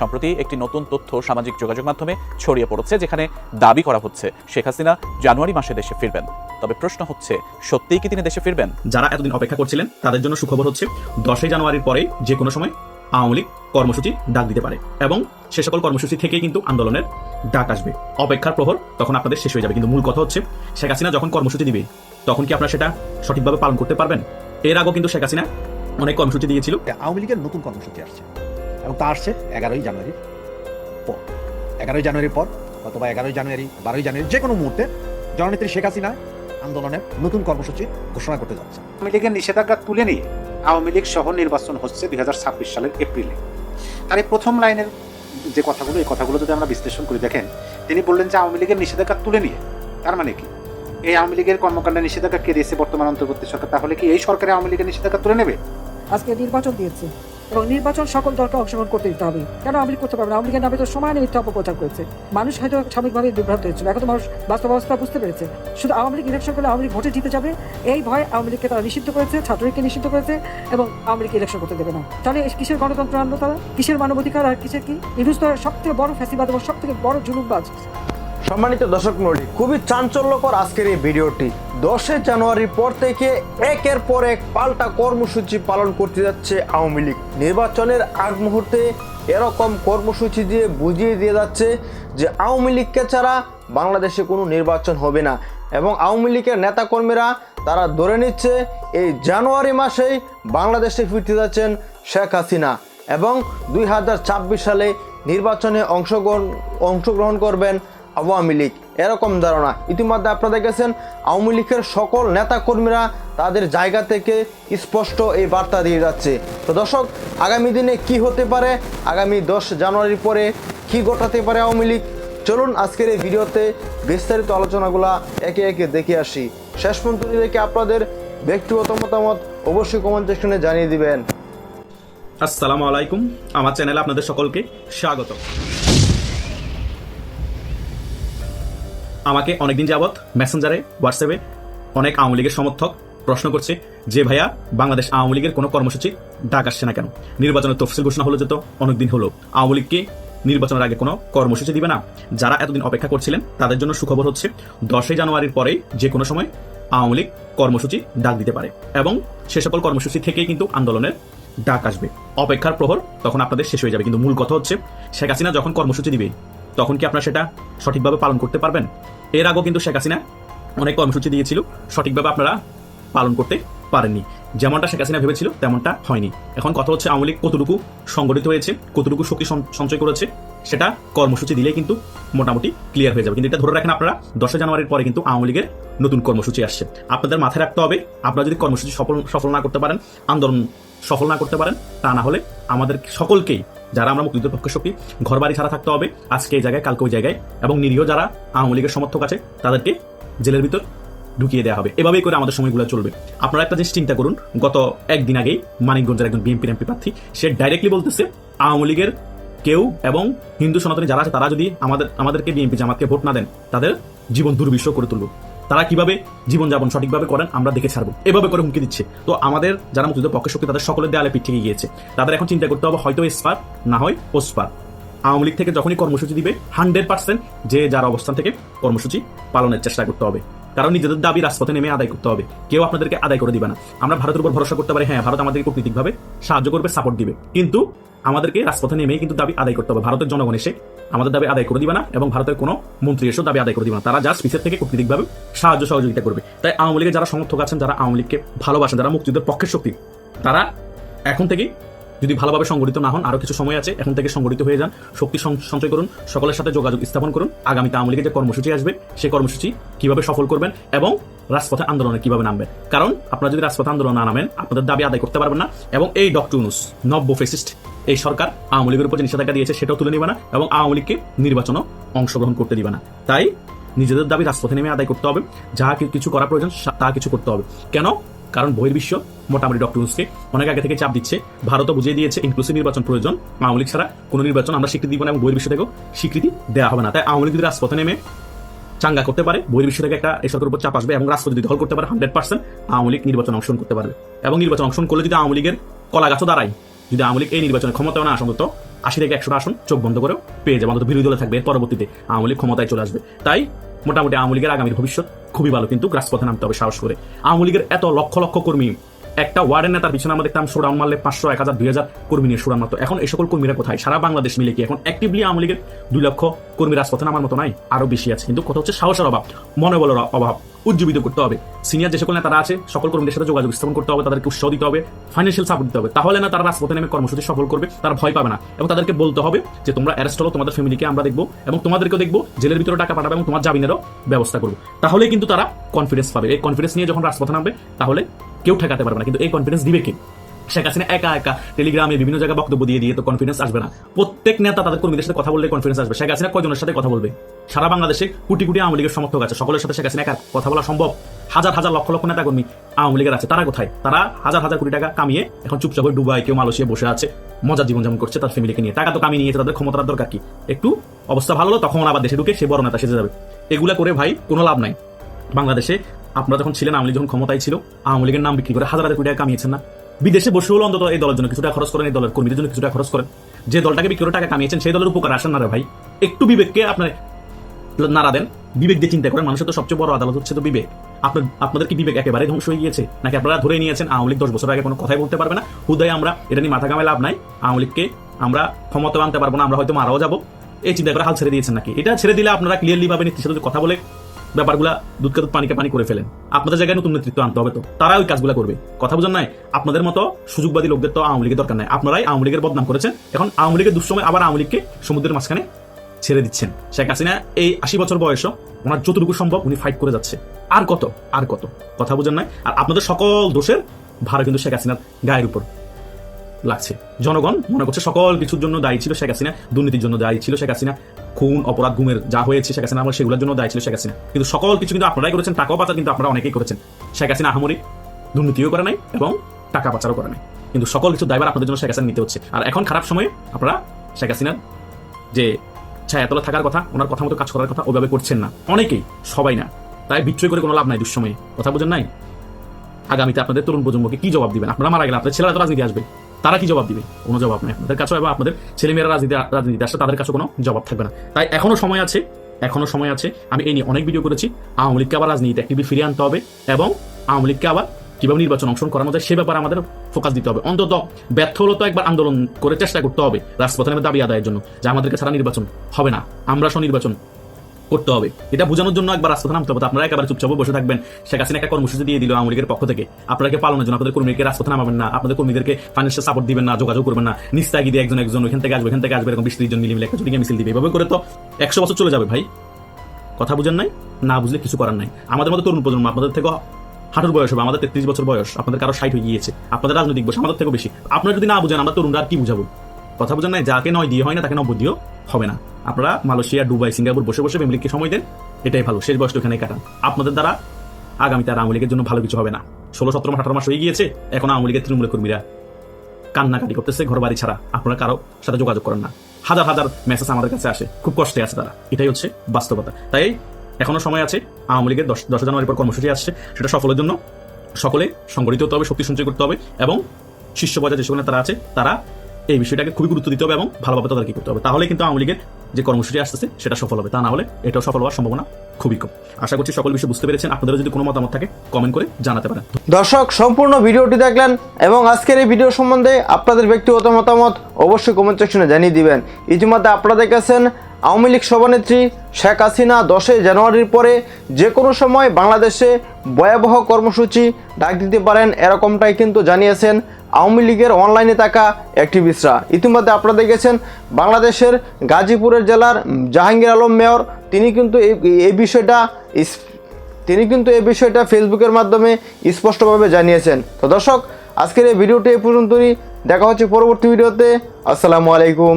সম্প্রতি একটি নতুন তথ্য সামাজিক যোগাযোগ মাধ্যমে ছড়িয়ে পড়েছে যেখানে দাবি করা হচ্ছে শেখ হাসিনা জানুয়ারি মাসে দেশে ফিরবেন। তবে প্রশ্ন হচ্ছে সত্যিই কি তিনি দেশে ফিরবেন? যারা এতদিন অপেক্ষা করছিলেন তাদের জন্য সুখবর হচ্ছে দশই জানুয়ারির পরে যে কোনো সময় আওয়ামী লীগ কর্মসূচি ডাক দিতে পারে এবং সে সকল কর্মসূচি থেকেই কিন্তু আন্দোলনের ডাক আসবে। অপেক্ষার প্রহর তখন আপনাদের শেষ হয়ে যাবে কিন্তু মূল কথা হচ্ছে শেখ হাসিনা যখন কর্মসূচি দিবে তখন কি আপনারা সেটা সঠিকভাবে পালন করতে পারবেন? এর আগেও কিন্তু শেখ হাসিনা অনেক কর্মসূচি দিয়েছিল। আওয়ামী লীগের নতুন কর্মসূচি আসছে। এবং তা আসছে এগারোই জানুয়ারির পর। এগারোই জানুয়ারির পর অথবা এগারোই জানুয়ারি বারোই জানুয়ারি যে কোনো মুহূর্তে জননেত্রী শেখ হাসিনা আন্দোলনের নতুন কর্মসূচি ঘোষণা করতে যাচ্ছে আওয়ামী লীগের নিষেধাজ্ঞা তুলে নিয়ে আওয়ামী লীগ সহ নির্বাচন হচ্ছে দুই সালের এপ্রিলে। তার এই প্রথম লাইনের যে কথাগুলো এই কথাগুলো যদি আমরা বিশ্লেষণ করে দেখেন তিনি বললেন যে আওয়ামী লীগের নিষেধাজ্ঞা তুলে নিয়ে। তার মানে কি? এই আওয়ামী লীগের কর্মকাণ্ডে নিষেধাজ্ঞা কে দিয়েছে বর্তমান অন্তর্বর্তী সরকার? তাহলে কি এই সরকারে আওয়ামী লীগের নিষেধাজ্ঞা তুলে নেবে? আজকে নির্বাচন দিয়েছে। এবং নির্বাচন সকল দলকে অংশগ্রহণ করতে দিতে হবে। কেন লীগ করতে পারবে না? লীগের নামে তো সমানে মিথ্যা অপপ্রচার করেছে। মানুষ হয়তো সাময়িকভাবে বিভ্রান্ত হয়েছিল। এখন মানুষ বাস্তব অবস্থা বুঝতে পেরেছে। শুধু আওয়ামী লীগ ইলেকশন করলে আওয়ামী ভোটে জিতে যাবে, এই ভয় আওয়ামী লীগকে তারা নিষিদ্ধ করেছে, ছাত্রলীগকে নিষিদ্ধ করেছে এবং আওয়ামী লীগ ইলেকশন করতে দেবে না। তাহলে কিসের গণতন্ত্র আনলো তারা? কিসের মানবাধিকার আর কিসের কি? ইনুস তো সব থেকে বড় ফ্যাসিবাদ এবং সব থেকে বড় জুলুমবাজ সম্মানিত দর্শক মন্ডলী, খুবই চাঞ্চল্যকর আজকের এই ভিডিওটি। দশই জানুয়ারির পর থেকে একের পর এক পাল্টা কর্মসূচি পালন করতে যাচ্ছে আওয়ামী লীগ। নির্বাচনের আগ মুহূর্তে এরকম কর্মসূচি দিয়ে বুঝিয়ে দিয়ে যাচ্ছে যে আওয়ামী লীগকে ছাড়া বাংলাদেশে কোনো নির্বাচন হবে না। এবং আওয়ামী লীগের নেতাকর্মীরা তারা ধরে নিচ্ছে, এই জানুয়ারি মাসেই বাংলাদেশে ফিরতে যাচ্ছেন শেখ হাসিনা। এবং দুই হাজার ছাব্বিশ সালে নির্বাচনে অংশগ্রহণ অংশগ্রহণ করবেন আওয়ামী লীগ। এরকম ধারণা। ইতিমধ্যে আপনারা দেখেছেন, আওয়ামী লীগের সকল নেতাকর্মীরা তাদের জায়গা থেকে স্পষ্ট এই বার্তা দিয়ে যাচ্ছে। তো দর্শক, আগামী দিনে কি হতে পারে? আগামী দশ জানুয়ারির পরে কি ঘটাতে পারে আওয়ামী লীগ? চলুন আজকের এই ভিডিওতে বিস্তারিত আলোচনাগুলা একে একে দেখে আসি। শেষ পর্যন্ত দেখে আপনাদের ব্যক্তিগত মতামত অবশ্যই কমেন্ট সেকশনে জানিয়ে দিবেন। আসসালামু আলাইকুম। আমার চ্যানেলে আপনাদের সকলকে স্বাগত আমাকে অনেকদিন যাবৎ মেসেঞ্জারে, হোয়াটসঅ্যাপে অনেক আওয়ামী লীগের সমর্থক প্রশ্ন করছে যে, ভাইয়া, বাংলাদেশ আওয়ামী লীগের কোনো কর্মসূচি ডাক আসছে না কেন? নির্বাচনের তফসিল ঘোষণা হলো যেত অনেকদিন হলো। আওয়ামী লীগকে নির্বাচনের আগে কোনো কর্মসূচি দিবে না? যারা এতদিন অপেক্ষা করছিলেন, তাদের জন্য সুখবর হচ্ছে দশই জানুয়ারির পরেই যে কোনো সময় আওয়ামী লীগ কর্মসূচি ডাক দিতে পারে এবং সে সকল কর্মসূচি থেকেই কিন্তু আন্দোলনের ডাক আসবে। অপেক্ষার প্রহর তখন আপনাদের শেষ হয়ে যাবে। কিন্তু মূল কথা হচ্ছে, শেখ হাসিনা যখন কর্মসূচি দিবে তখন কি আপনারা সেটা সঠিকভাবে পালন করতে পারবেন? এর আগেও কিন্তু শেখ হাসিনা অনেক কর্মসূচি দিয়েছিল, সঠিকভাবে আপনারা পালন করতে পারেননি। যেমনটা শেখ হাসিনা ভেবেছিল, তেমনটা হয়নি। এখন কথা হচ্ছে আওয়ামী লীগ কতটুকু সংগঠিত হয়েছে, কতটুকু শক্তি সঞ্চ- সঞ্চয় করেছে, সেটা কর্মসূচি দিলে কিন্তু মোটামুটি ক্লিয়ার হয়ে যাবে। কিন্তু এটা ধরে রাখেন আপনারা, দশই জানুয়ারির পরে কিন্তু আওয়ামী লীগের নতুন কর্মসূচি আসছে। আপনাদের মাথায় রাখতে হবে, আপনারা যদি কর্মসূচি সফল সফল না করতে পারেন, আন্দোলন সফল না করতে পারেন, তা না হলে আমাদের সকলকেই যারা আমরা মুক্তিযুদ্ধের পক্ষে শক্তি ঘর বাড়ি ছাড়া থাকতে হবে, আজকে এই জায়গায়, কালকে ওই জায়গায়, এবং নিরীহ যারা আওয়ামী লীগের সমর্থক আছে, তাদেরকে জেলের ভিতর ঢুকিয়ে দেওয়া হবে। এভাবেই করে আমাদের সময়গুলো চলবে। আপনারা একটা জিনিস চিন্তা করুন, গত একদিন আগেই মানিকগঞ্জের একজন বিএনপি এমপি প্রার্থী, সে ডাইরেক্টলি বলতেছে, আওয়ামী লীগের কেউ এবং হিন্দু সনাতনী যারা আছে, তারা যদি আমাদের, আমাদেরকে বিএনপি জামাতকে ভোট না দেন, তাদের জীবন দুর্বিষ করে তুলব। তারা কীভাবে জীবনযাপন সঠিকভাবে করেন, আমরা দেখে ছাড়বো। এভাবে করে হুমকি দিচ্ছে। তো আমাদের যারা মুক্তিযুদ্ধ পক্ষে শক্তি, তাদের সকলের দেয়ালে পিঠ থেকে গিয়েছে। তাদের এখন চিন্তা করতে হবে, হয়তো এসপার না হয় পোস্পার আওয়ামী লীগ থেকে যখনই কর্মসূচি দিবে হান্ড্রেড পার্সেন্ট যে যার অবস্থান থেকে কর্মসূচি পালনের চেষ্টা করতে হবে। কারণ নিজেদের দাবি রাজপথে নেমে আদায় করতে হবে। কেউ আপনাদেরকে আদায় করে দিবে না। আমরা ভারতের উপর ভরসা করতে পারি হ্যাঁ ভারত আমাদেরকে কূটনীতিকভাবে সাহায্য করবে সাপোর্ট দিবে। কিন্তু আমাদেরকে রাজপথে নেমেই কিন্তু দাবি আদায় করতে হবে। ভারতের জনগণ এসে আমাদের দাবি আদায় করে দিবে না এবং ভারতের কোনো মন্ত্রী এসেও দাবি আদায় করে দিবে না। তারা জাস্ট পিছের থেকে কূটনীতিকভাবে সাহায্য সহযোগিতা করবে। তাই আওয়ামী লীগের যারা সমর্থক আছেন, যারা আওয়ামী লীগকে ভালোবাসেন, যারা মুক্তিযুদ্ধের পক্ষের শক্তি, তারা এখন থেকেই যদি ভালোভাবে সংগঠিত না হন আরও কিছু সময় আছে, এখন থেকে সংগঠিত হয়ে যান, শক্তি সঞ্চয় করুন, সকলের সাথে যোগাযোগ স্থাপন করুন, আগামীতে আওয়ামী লীগের যে কর্মসূচি আসবে সেই কর্মসূচি কীভাবে সফল করবেন এবং রাজপথে আন্দোলনে কীভাবে নামবেন। কারণ আপনারা যদি রাজপথে আন্দোলন না নামেন, আপনাদের দাবি আদায় করতে পারবেন না এবং এই ডক্টর ইউনুস, নব্য ফেসিস্ট, এই সরকার আওয়ামী লীগের উপর যে নিষেধাজ্ঞা দিয়েছে, সেটাও তুলে নিবে না এবং আওয়ামী লীগকে নির্বাচনও অংশগ্রহণ করতে দিবে না। তাই নিজেদের দাবি রাজপথে নেমে আদায় করতে হবে, যা কিছু করা প্রয়োজন তা কিছু করতে হবে। কেন? কারণ বহির্বিশ্ব মোটামুটি ডক্টর ইউনুসকে অনেক আগে থেকে চাপ দিচ্ছে। ভারতও বুঝিয়ে দিয়েছে ইনক্লুসিভ নির্বাচন প্রয়োজন। আওয়ামী লীগ ছাড়া কোনো নির্বাচন আমরা স্বীকৃতি দিব না এবং বহির্বিশ্ব থেকেও স্বীকৃতি দেওয়া হবে না। তাই আওয়ামী লীগ রাজপথে নেমে চাঙ্গা করতে পারে বহির্বিশ্ব থেকে একটা সরকারের উপর চাপ আসবে এবং রাষ্ট্র যদি দখল করতে পারে হান্ড্রেড পার্সেন্ট আওয়ামী লীগ নির্বাচন অংশগ্রহণ করতে পারবে। এবং নির্বাচন অংশগ্রহণ করলে যদি আওয়ামী লীগের কলা গাছও দাঁড়ায়, যদি আওয়ামী লীগ এই নির্বাচনে না আসন্ত আশি থেকে একশো আসন, চোখ বন্ধ করেও পেয়ে যাবে। অন্তত বিরোধী দলে থাকবে পরবর্তীতে আওয়ামী লীগ ক্ষমতায় চলে আসবে। তাই মোটামুটি আওয়ামী লীগের আগামীর ভবিষ্যৎ খুবই ভালো, কিন্তু গ্রাসপথে নামতে হবে সাহস করে। আওয়ামী লীগের এত লক্ষ লক্ষ কর্মী একটা ওয়ার্ডের নেতার পিছনে আমরা দেখতাম সুরান মারলে পাঁচশো, এক হাজার, দুই হাজার কর্মী নিয়ে সুরান মারতো। এখন এই সকল কর্মীরা কোথায়? সারা বাংলাদেশ মিলে কি এখন অ্যাক্টিভলি আওয়ামী লীগের দুই লক্ষ কর্মী রাজপথে নামার মতো নাই? আরও বেশি আছে। কিন্তু কথা হচ্ছে সাহসের অভাব, মনোবলের অভাব, উজ্জীবিত করতে হবে। সিনিয়র যে সকল নেতারা আছে, সকল কর্মীদের সাথে যোগাযোগ স্থাপন করতে হবে, তাদেরকে উৎসাহ দিতে হবে ফাইন্যান্সিয়াল সাপোর্ট দিতে হবে। তাহলে না তারা রাজপথে নেমে কর্মসূচি সফল করবে, তারা ভয় পাবে না। এবং তাদেরকে বলতে হবে যে তোমরা অ্যারেস্ট হলো, তোমাদের ফ্যামিলিকে আমরা দেখব এবং তোমাদেরকেও দেখব, জেলের ভিতরে টাকা পাঠাবে এবং তোমার জামিনেরও ব্যবস্থা করব। তাহলে কিন্তু তারা কনফিডেন্স পাবে। এই কনফিডেন্স নিয়ে যখন রাজপথে নামবে, তাহলে কেউ ঠেকাতে পারবে না, কিন্তু এই কনফিডেন্স দিবে কে? শেখ হাসিনা একা একা টেলিগ্রামে বিভিন্ন জায়গায় বক্তব্য দিয়ে দিয়ে তো কনফিডেন্স আসবে না। প্রত্যেক নেতা তাদের কর্মীদের সাথে কথা বললে কনফিডেন্স আসবে। শেখ হাসিনা কয়জনের সাথে কথা বলবে? সারা বাংলাদেশে কোটি কোটি আওয়ামী লীগের সমর্থক আছে। সকলের সাথে শেখ হাসিনা একা কথা বলা সম্ভব। হাজার হাজার লক্ষ লক্ষ নেতা কর্মী আওয়ামী লীগের আছে। তারা কোথায়? তারা হাজার হাজার কোটি টাকা কামিয়ে এখন চুপচাপ হয়ে ডুবাই কেউ মালয়েশিয়া বসে আছে। মজার জীবনযাপন করছে তার ফ্যামিলিকে নিয়ে। টাকা তো কামিয়ে নিয়েছে, তাদের ক্ষমতার দরকার কি? একটু অবস্থা ভালো হলো, তখন আবার দেশে ঢুকে সে বড় নেতা সেজে যাবে। এগুলা করে ভাই কোনো লাভ নাই। বাংলাদেশে আপনারা যখন ছিলেন, আওয়ামী যখন ক্ষমতায় ছিল, আওয়ামী লীগের নাম বিক্রি করে হাজার হাজার কোটি টাকা কামিয়েছেন না? বিদেশে বসে হলো অন্তত এই দলের জন্য কিছুটা খরচ করেন, এই দলের কর্মীদের জন্য কিছুটা খরচ করেন। যে দলটাকে বিক্রি করে টাকা কামিয়েছেন, সেই দলের উপকার আসেন না রে ভাই। একটু বিবেককে আপনার নাড়া দেন। বিবেক দিয়ে চিন্তা করেন, মানুষের তো সবচেয়ে বড় আদালত হচ্ছে তো বিবেক। আপনার, আপনাদের কি বিবেক একেবারে ধ্বংস হয়ে গিয়েছে? নাকি আপনারা ধরে নিয়েছেন, আওয়ামী লীগ দশ বছর আগে কোনো কথাই বলতে পারবে না? হুদায় আমরা, এটা নিয়ে মাথা কামায় লাভ নাই। আওয়ামী লীগকে আমরা ক্ষমতা আনতে পারব না, আমরা হয়তো মারাও যাব। এই চিন্তা করে হাল ছেড়ে দিয়েছেন নাকি? এটা ছেড়ে দিলে আপনারা ক্লিয়ারলি ভাবে নীতির সাথে কথা বলে ব্যাপারগুলা দুধ দুধ পানিকে পানি করে ফেলেন। আপনাদের জায়গায় নতুন নেতৃত্ব আনতে হবে তো। তারা ওই কাজগুলো করবে। কথা বুঝেন নাই? আপনাদের মতো সুযোগবাদী লোকদের তো আওয়ামী লীগের দরকার নাই। আপনারাই আওয়ামী লীগের বদনাম করেছেন। এখন আওয়ামী লীগের দুঃসময় আবার আওয়ামী লীগকে সমুদ্রের মাঝখানে ছেড়ে দিচ্ছেন। শেখ হাসিনা এই আশি বছর বয়স ওনার যতটুকু সম্ভব উনি ফাইট করে যাচ্ছে। আর কত? আর কত? কথা বুঝেন নাই? আর আপনাদের সকল দোষের ভার কিন্তু শেখ হাসিনার গায়ের উপর। লাগছে। জনগণ মনে করছে সকল কিছুর জন্য দায়ী ছিল শেখ হাসিনা, দুর্নীতির জন্য দায়ী ছিল শেখ হাসিনা, খুন, অপরাধ, গুমের যা হয়েছে শেখ হাসিনা আমার সেগুলোর জন্য দায়ী ছিল শেখ হাসিনা। কিন্তু সকল কিছু কিন্তু আপনারাই করেছেন, টাকাও পাচার কিন্তু আপনারা অনেকেই করেছেন। শেখ হাসিনা আহামরি দুর্নীতিও করে নাই এবং টাকা পাচারও করে নাই। কিন্তু সকল কিছু দায়ভার আপনাদের জন্য শেখ হাসিনা নিতে হচ্ছে। আর এখন খারাপ সময়ে আপনারা শেখ হাসিনার যে ছায়াতলা থাকার কথা, ওনার কথা মতো কাজ করার কথা ওইভাবে করছেন না। অনেকেই, সবাই না। তাই বিচ্ছয় করে কোনো লাভ নাই দুঃসময়ে। কথা বুঝেন নাই? আগামীতে আপনাদের তরুণ প্রজন্মকে কি জবাব দিবেন? আপনারা মারা গেলে আপনাদের ছেলেরা তো রাজনীতি আসবে। তারা কি জবাব দিবে? কোনো জবাব নেই। আপনাদের এবং আপনাদের ছেলেমেয়েরা রাজনীতি রাজনীতি আসলে তাদের কাছে কোনো জবাব থাকবে না। তাই এখনও সময় আছে, এখনও সময় আছে। আমি এই নিয়ে অনেক ভিডিও করেছি। আওয়ামী লীগকে আবার রাজনীতি অ্যাক্টিভলি ফিরিয়ে আনতে হবে এবং আওয়ামী লীগকে আবার কীভাবে নির্বাচন অংশগ্রহণ করানো যায়, সে ব্যাপারে আমাদের ফোকাস দিতে হবে। অন্তত ব্যর্থ হলো তো একবার আন্দোলন করে চেষ্টা করতে হবে রাজপথে দাবি আদায়ের জন্য, যে আমাদেরকে ছাড়া নির্বাচন হবে না। আমরা সহ নির্বাচন করতে হবে। এটা বোঝানোর জন্য একবার রাজপথে নামতে হবে। আপনারা একেবারে চুপচাপ বসে থাকবেন। শেখ হাসিনা একটা কর্মসূচি দিয়ে দিল আওয়ামী পক্ষ থেকে। আপনাকে পালনের জন্য আপনাদের কর্মীকে রাজপথে নামাবেন না। আপনাদের কর্মীদেরকে ফাইন্যান্সিয়াল সাপোর্ট দিবেন না, যোগাযোগ করবেন না। নিস্তাগি দিয়ে একজন একজন, ওইখান থেকে আসবে এখান থেকে আসবে, এরকম বিশ জন মিলে মিলে একটা জুটিকে মিছিল দিবে। এভাবে করে তো একশো বছর চলে যাবে ভাই। কথা বুঝেন নাই? না বুঝলে কিছু করার নাই। আমাদের মতো তরুণ প্রজন্ম, আপনাদের থেকে হাঁটুর বয়স হবে, আমাদের তেত্রিশ বছর বয়স, আপনাদের কারও ষাট হয়ে গিয়েছে। আপনাদের রাজনৈতিক বয়স, আমাদের থেকেও বেশি। আপনারা যদি না বুঝেন, আমরা তরুণরা আর কি বুঝাবো? কথা বুঝেন নাই? যাকে নয় দিয়ে হয় না, তাকে নব্বই দিয়েও হবে না। আপনারা মালয়েশিয়া, দুবাই, সিঙ্গাপুর বসে বসে ফ্যামিলিকে সময় দেন, এটাই ভালো। শেষ বয়সটা এখানে কাটান। আপনাদের দ্বারা আগামীতে আর আওয়ামী জন্য ভালো কিছু হবে না। ষোলো, সতেরো, আঠারো মাস হয়ে গিয়েছে, এখন আওয়ামী লীগের তৃণমূলের কর্মীরা কান্নাকাটি করতেছে ঘর বাড়ি ছাড়া। আপনারা কারও সাথে যোগাযোগ করেন না। হাজার হাজার মেসেজ আমাদের কাছে আসে। খুব কষ্টে আছে তারা। এটাই হচ্ছে বাস্তবতা। তাই এখনও সময় আছে, আওয়ামী লীগের দশ দশ জানুয়ারির পর কর্মসূচি আসছে। সেটা সফলের জন্য সকলে সংগঠিত হতে হবে, শক্তি সঞ্চয় করতে হবে এবং শীর্ষ পর্যায়ে যে সকল নেতারা আছে, তারা এই বিষয়টাকে খুবই গুরুত্ব দিতে হবে এবং ভালোভাবে তাদেরকে করতে হবে। তাহলে কিন্তু আওয়ামী লীগের যে কর্মসূচি আসতেছে, সেটা সফল হবে। তা না হলে এটাও সফল হওয়ার সম্ভাবনা খুবই কম। আশা করছি সকল বিষয় বুঝতে পেরেছেন। আপনাদের যদি কোনো মতামত থাকে কমেন্ট করে জানাতে পারেন। দর্শক, সম্পূর্ণ ভিডিওটি দেখলেন এবং আজকের এই ভিডিও সম্বন্ধে আপনাদের ব্যক্তিগত মতামত অবশ্যই কমেন্ট সেকশনে জানিয়ে দিবেন। ইতিমধ্যে আপনারা দেখেছেন আওয়ামী লীগ সভানেত্রী শেখ হাসিনা দশই জানুয়ারির পরে যে কোনো সময় বাংলাদেশে ভয়াবহ কর্মসূচি ডাক দিতে পারেন, এরকমটাই কিন্তু জানিয়েছেন আওয়ামী লীগের অনলাইনে থাকা অ্যাক্টিভিস্টরা। ইতিমধ্যে আপনারা দেখেছেন বাংলাদেশের গাজীপুরের জেলার জাহাঙ্গীর আলম মেয়র, তিনি কিন্তু এই বিষয়টা তিনি কিন্তু এই বিষয়টা ফেসবুকের মাধ্যমে স্পষ্টভাবে জানিয়েছেন। তো দর্শক, আজকের এই ভিডিওটি এই পর্যন্তই। দেখা হচ্ছে পরবর্তী ভিডিওতে। আসসালামু আলাইকুম।